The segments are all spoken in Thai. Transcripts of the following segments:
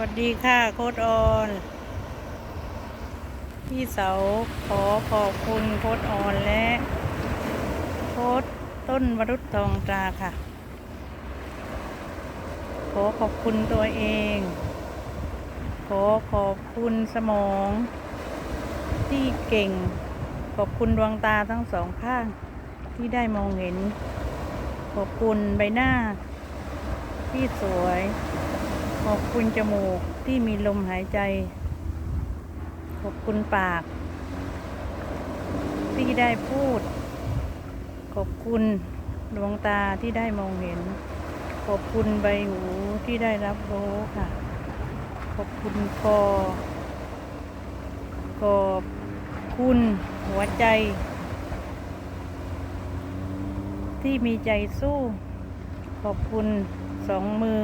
วัสดีค่ะโค้ดออน พี่เสาขอขอบคุณโค้ดออนและโค้ดต้นวรุษทองตราค่ะ ขอขอบคุณตัวเอง ขอขอบคุณสมอง ที่เก่ง ขอบคุณดวงตาทั้งสองข้าง ที่ได้มองเห็น ขอบคุณใบหน้า ที่สวย ขอบคุณจมูกที่มีลมหายใจ ขอบคุณปาก ที่ได้พูด ขอบคุณดวงตาที่ได้มองเห็น ขอบคุณใบหูที่ได้รับรู้ค่ะ ขอบคุณคอขอบคุณหัวใจ ที่มีใจสู้ ขอบคุณสองมือ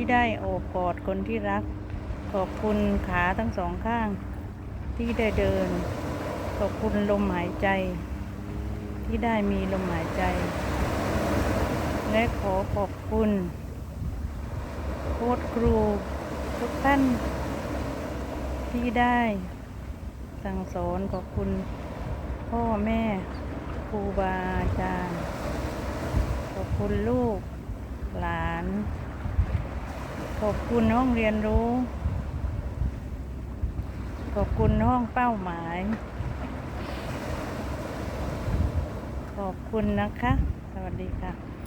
ที่ได้โอบกอดคนที่รัก ขอบคุณขาทั้งสองข้าง ที่ได้เดิน ขอบคุณลมหายใจ ที่ได้มีลมหายใจ และขอขอบคุณโค้ดครูทุกท่าน ที่ได้สั่งสอนขอบคุณพ่อแม่ครูบาอาจารย์ ขอบคุณลูก ขอบคุณห้องเรียนรู้ ขอบคุณห้องเป้าหมาย ขอบคุณนะคะ สวัสดีค่ะ